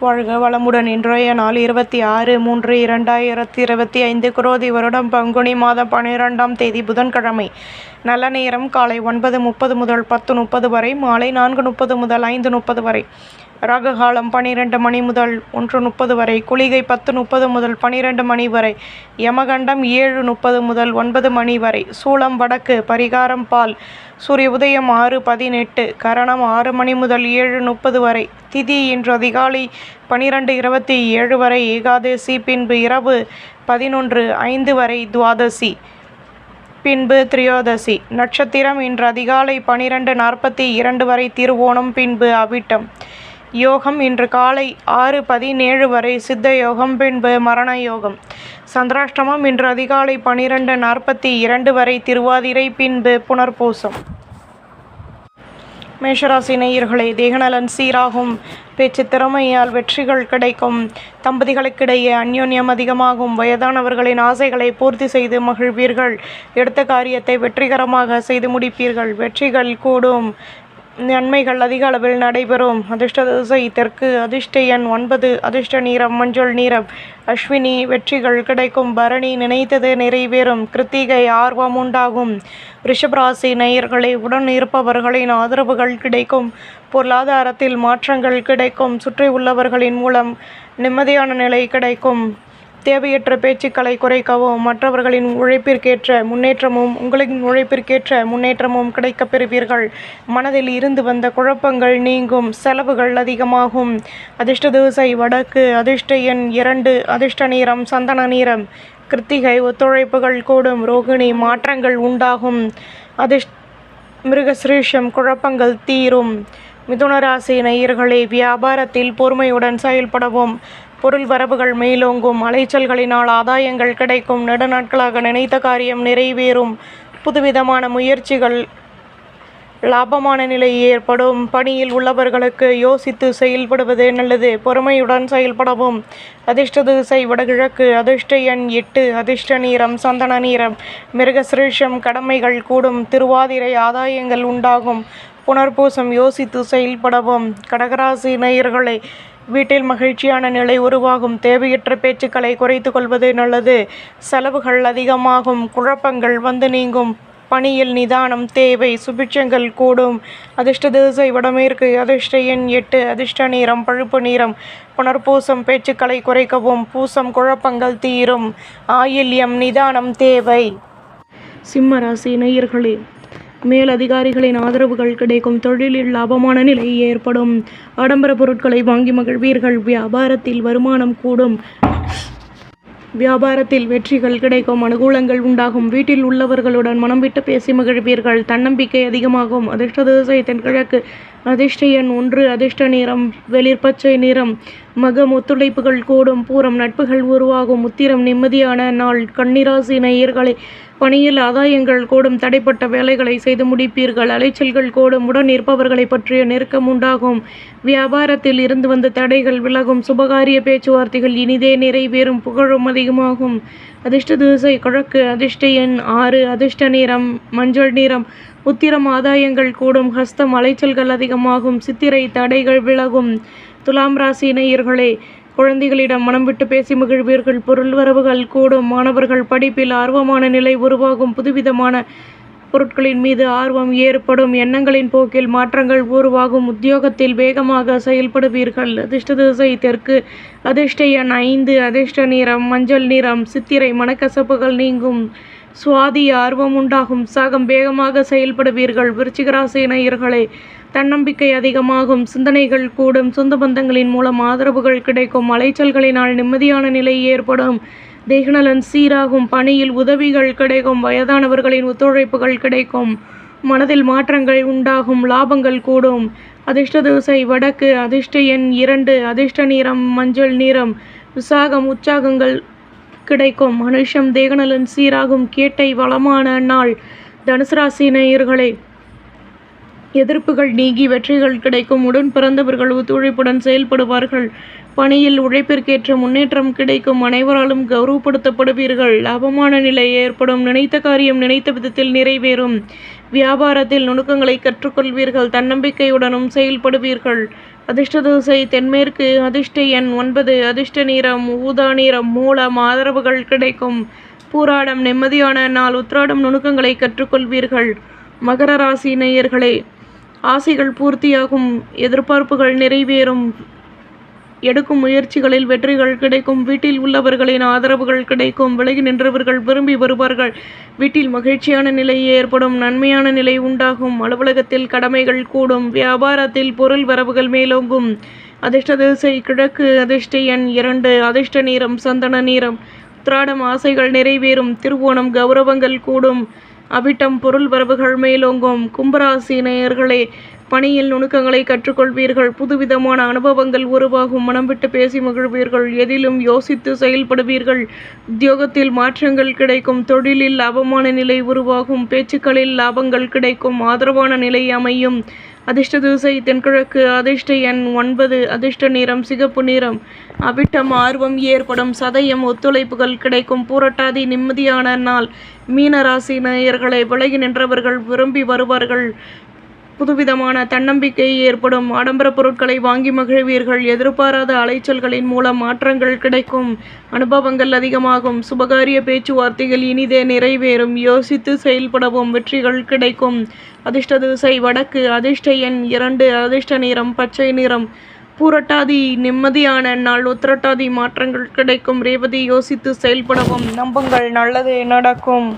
வாழ்க வளமுடன். இன்றைய நாள் இருபத்தி ஆறு மூன்று இரண்டாயிரத்தி இருபத்தி ஐந்து. குரோதி வருடம் பங்குனி மாதம் பன்னிரெண்டாம் தேதி புதன்கிழமை. நல்ல நேரம் காலை ஒன்பது முப்பது முதல் பத்து முப்பது வரை மாலை நான்கு முப்பது முதல் ஐந்து முப்பது வரை. ராககாலம் பனிரெண்டு மணி முதல் ஒன்று முப்பது வரை குளிகை பத்து முப்பது முதல் பனிரெண்டு மணி வரை யமகண்டம் ஏழு முப்பது முதல் ஒன்பது மணி வரை சூளம் வடக்கு பரிகாரம் பால் சூரிய உதயம் ஆறு பதினெட்டு கரணம் ஆறு மணி முதல் ஏழு முப்பது வரை திதி இன்று அதிகாலை பனிரெண்டு இருபத்தி ஏழு வரை ஏகாதசி பின்பு இரவு பதினொன்று ஐந்து வரை துவாதசி பின்பு திரியோதசி நட்சத்திரம் இன்று அதிகாலை பனிரெண்டு நாற்பத்தி இரண்டு வரை திருவோணம் பின்பு அவிட்டம். யோகம் இன்று காலை ஆறு பதினேழு வரை சித்த யோகம் பின்பு மரண யோகம் சந்திராஷ்டமம் இன்று அதிகாலை பனிரெண்டு நாற்பத்தி இரண்டு வரை திருவாதிரை பின்பு புனர்பூசம். மேஷராசி நேயர்களே தேகநலன் சீராகும். பேச்சு திறமையால் வெற்றிகள் கிடைக்கும். தம்பதிகளுக்கிடையே அந்யோன்யம் அதிகமாகும். வயதானவர்களின் ஆசைகளை பூர்த்தி செய்து மகிழ்வீர்கள். எடுத்த காரியத்தை வெற்றிகரமாக செய்து முடிப்பீர்கள். வெற்றிகள் கூடும். நன்மைகள் அதிக அளவில் நடைபெறும். அதிர்ஷ்ட திசை தெற்கு அதிர்ஷ்ட எண் ஒன்பது அதிர்ஷ்ட நீரம் மஞ்சள் நீரம். அஸ்வினி வெற்றிகள் கிடைக்கும். பரணி நினைத்தது நிறைவேறும். கிருத்திகை ஆர்வம் உண்டாகும். ரிஷபராசி நேயர்களை உடன் இருப்பவர்களின் ஆதரவுகள் கிடைக்கும். பொருளாதாரத்தில் மாற்றங்கள் கிடைக்கும். சுற்றி உள்ளவர்களின் மூலம் நிம்மதியான நிலை கிடைக்கும். தேவையற்ற பேச்சுக்களை குறைக்கவும் மற்றவர்களின் உழைப்பிற்கேற்ற முன்னேற்றமும் உங்களின் உழைப்பிற்கேற்ற முன்னேற்றமும் கிடைக்கப் பெறுவீர்கள். மனதில் இருந்து வந்த குழப்பங்கள் நீங்கும் செலவுகள் அதிகமாகும். அதிர்ஷ்ட திசை வடக்கு அதிர்ஷ்ட எண் இரண்டு அதிர்ஷ்ட நீரம் சந்தன நீரம் கிருத்திகை ஒத்துழைப்புகள் கூடும் ரோகிணி மாற்றங்கள் உண்டாகும். அதிர்ஷ் மிருகசிரீஷம் குழப்பங்கள் தீரும். மிதுனராசி நேயர்களே வியாபாரத்தில் பொறுமையுடன் செயல்படவும் பொருள் வரவுகள் மேலோங்கும் அலைச்சல்களினால் ஆதாயங்கள் கிடைக்கும் நெடுநாட்களாக நினைத்த காரியம் நிறைவேறும். புதுவிதமான முயற்சிகள் லாபமான நிலை ஏற்படும். பணியில் உள்ளவர்களுக்கு யோசித்து செயல்படுவது நல்லது. பொறுமையுடன் செயல்படவும். அதிர்ஷ்ட திசை வடகிழக்கு அதிர்ஷ்ட எண் எட்டு அதிர்ஷ்ட நீரம் சந்தன நீரம் மிருகசிரீஷம் கடமைகள் கூடும். திருவாதிரை ஆதாயங்கள் உண்டாகும். புனர்பூசம் யோசித்து செயல்படவும். கடகராசி நேயர்களை வீட்டில் மகிழ்ச்சியான நிலை உருவாகும். தேவையற்ற பேச்சுக்களை குறைத்து கொள்வது நல்லது. செலவுகள் அதிகமாகும். குழப்பங்கள் வந்து நீங்கும். பணியில் நிதானம் தேவை சுபிட்சங்கள் கூடும். அதிர்ஷ்ட திசை வடமேற்கு அதிர்ஷ்ட எண் எட்டு அதிர்ஷ்ட நீரம் பழுப்பு நீரம் புனர்பூசம் பேச்சுக்களை குறைக்கவும். பூசம் குழப்பங்கள் தீரும். ஆயில்யம் நிதானம் தேவை. சிம்மராசி நேயர்களே மேலதிகாரிகளின் ஆதரவுகள் கிடைக்கும். தொழிலில் லாபமான நிலை ஏற்படும். ஆடம்பர பொருட்களை வாங்கி மகிழ்வீர்கள். வியாபாரத்தில் வருமானம் கூடும். வியாபாரத்தில் வெற்றிகள் கிடைக்கும். அனுகூலங்கள் உண்டாகும். வீட்டில் உள்ளவர்களுடன் மனம் விட்டு பேசி மகிழ்வீர்கள். தன்னம்பிக்கை அதிகமாகும். அதிர்ஷ்ட திசை தென்கிழக்கு அதிர்ஷ்ட எண் ஒன்று அதிர்ஷ்ட நிறம் வெளிர்பச்சை நிறம் மகம் ஒத்துழைப்புகள் கூடும் பூரம் நட்புகள் உருவாகும் உத்திரம் நிம்மதியான நாள் கண்ணிராசி நேயர்களை பணியில் ஆதாயங்கள் கூடும் தடைப்பட்ட வேலைகளை செய்து முடிப்பீர்கள் அலைச்சல்கள் கூடும் உடன் இருப்பவர்களை பற்றிய நெருக்கம் உண்டாகும். வியாபாரத்தில் இருந்து வந்த தடைகள் விலகும் சுபகாரிய பேச்சுவார்த்தைகள் இனிதே நிறைவேறும் புகழும் அதிகமாகும். அதிர்ஷ்ட திசை கிழக்கு அதிர்ஷ்ட எண் ஆறு அதிர்ஷ்ட நிறம் மஞ்சள் நிறம் உத்திரம் ஆதாயங்கள் கூடும் ஹஸ்தம் அலைச்சல்கள் அதிகமாகும் சித்திரை தடைகள் விலகும். துலாம் ராசி இணையர்களே குழந்தைகளிடம் மனம் விட்டு பேசி மகிழ்வீர்கள். பொருள் வரவுகள் கூடும் மாணவர்கள் படிப்பில் ஆர்வமான நிலை உருவாகும். புதுவிதமான பொருட்களின் மீது ஆர்வம் ஏற்படும். எண்ணங்களின் போக்கில் மாற்றங்கள் உருவாகும். உத்தியோகத்தில் வேகமாக செயல்படுவீர்கள். அதிர்ஷ்ட திசை தெற்கு அதிர்ஷ்ட எண் ஐந்து அதிர்ஷ்ட நிறம் மஞ்சள் நிறம் சித்திரை மனக்கசப்புகள் நீங்கும். சுவாதி ஆர்வம் உண்டாகும். சாகம் வேகமாக செயல்படுவீர்கள். விருச்சிகராசி நேயர்களே தன்னம்பிக்கை அதிகமாகும். சிந்தனைகள் கூடும். சொந்த பந்தங்களின் மூலம் ஆதரவுகள் கிடைக்கும். அலைச்சல்களினால் நிம்மதியான நிலை ஏற்படும். தேகநலன் சீராகும். பணியில் உதவிகள் கிடைக்கும். வயதானவர்களின் ஒத்துழைப்புகள் கிடைக்கும். மனதில் மாற்றங்கள் உண்டாகும். லாபங்கள் கூடும். அதிர்ஷ்ட தோசை வடக்கு அதிர்ஷ்ட எண் இரண்டு அதிர்ஷ்ட நிறம் மஞ்சள் நிறம் விசாகம் உற்சாகங்கள் கிடைக்கும். மனுஷம் தேகநலன் சீராகும் கேட்டை வளமான நாள். தனுசு ராசி நேயர்களே எதிர்ப்புகள் நீங்கி வெற்றிகள் கிடைக்கும். உடன் பிறந்தவர்கள் ஒத்துழைப்புடன் செயல்படுவார்கள். பணியில் உழைப்பிற்கேற்ற முன்னேற்றம் கிடைக்கும். அனைவராலும் கௌரவப்படுத்தப்படுவீர்கள். லாபமான நிலை ஏற்படும். நினைத்த காரியம் நினைத்த விதத்தில் நிறைவேறும். வியாபாரத்தில் நுணுக்கங்களை கற்றுக்கொள்வீர்கள். தன்னம்பிக்கையுடனும் செயல்படுவீர்கள். அதிர்ஷ்ட தோசை தென்மேற்கு அதிர்ஷ்ட எண் ஒன்பது அதிர்ஷ்ட நிறம் ஊதா நிறம் மூலம் ஆதரவுகள் கிடைக்கும். பூராடம் நிம்மதியான நாள் உத்ராடம் நுணுக்கங்களை கற்றுக்கொள்வீர்கள். மகர ராசி நேயர்களே ஆசைகள் பூர்த்தியாகும் எதிர்பார்ப்புகள் நிறைவேறும். எடுக்கும் முயற்சிகளில் வெற்றிகள் கிடைக்கும் வீட்டில் உள்ளவர்களின் ஆதரவுகள் கிடைக்கும் விலகி நின்றவர்கள் விரும்பி வருவார்கள். வீட்டில் மகிழ்ச்சியான நிலை ஏற்படும் நன்மையான நிலை உண்டாகும் அலுவலகத்தில் கடமைகள் கூடும் வியாபாரத்தில் பொருள் வரவுகள் மேலோங்கும். அதிர்ஷ்ட திசை கிழக்கு அதிர்ஷ்ட எண் இரண்டு அதிர்ஷ்ட நீரம் சந்தன நீரம் உத்திராடம் ஆசைகள் நிறைவேறும் திருவோணம் கௌரவங்கள் கூடும். அவிட்டம் பொருள் வரவுகள் மேலோங்கும். கும்பராசி நேயர்களே பணியில் நுணுக்கங்களை கற்றுக்கொள்வீர்கள். புதுவிதமான அனுபவங்கள் உருவாகும். மனம் விட்டு பேசி மகிழ்வீர்கள். எதிலும் யோசித்து செயல்படுவீர்கள். உத்தியோகத்தில் மாற்றங்கள் கிடைக்கும். தொழிலில் லாபமான நிலை உருவாகும். பேச்சுக்களில் லாபங்கள் கிடைக்கும். ஆதரவான நிலை அமையும். அதிர்ஷ்ட திசை தென்கிழக்கு. அதிர்ஷ்ட எண் ஒன்பது. அதிர்ஷ்ட நிறம் சிகப்பு நிறம். அவிட்டம் ஆர்வம் ஏற்படும். சதயம் ஒத்துழைப்புகள் கிடைக்கும். பூரட்டாதி நிம்மதியான நாள். மீனராசி நேயர்களை விலகி நின்றவர்கள் விரும்பி வருவார்கள். புதுவிதமான தன்னம்பிக்கை ஏற்படும். ஆடம்பர பொருட்களை வாங்கி மகிழ்வீர்கள். எதிர்பாராத அலைச்சல்களின் மூலம் மாற்றங்கள் கிடைக்கும். அனுபவங்கள் அதிகமாகும். சுபகாரிய பேச்சுவார்த்தைகள் இனிதே நிறைவேறும். யோசித்து செயல்படவும் வெற்றிகள் கிடைக்கும். அதிர்ஷ்ட திசை வடக்கு. அதிர்ஷ்ட எண் இரண்டு. அதிர்ஷ்ட நிறம் பச்சை நிறம். பூரட்டாதி நிம்மதியான நாள். உத்திரட்டாதி மாற்றங்கள் கிடைக்கும். ரேவதி யோசித்து செயல்படவும். நம்புங்கள். நல்லது நடக்கும்.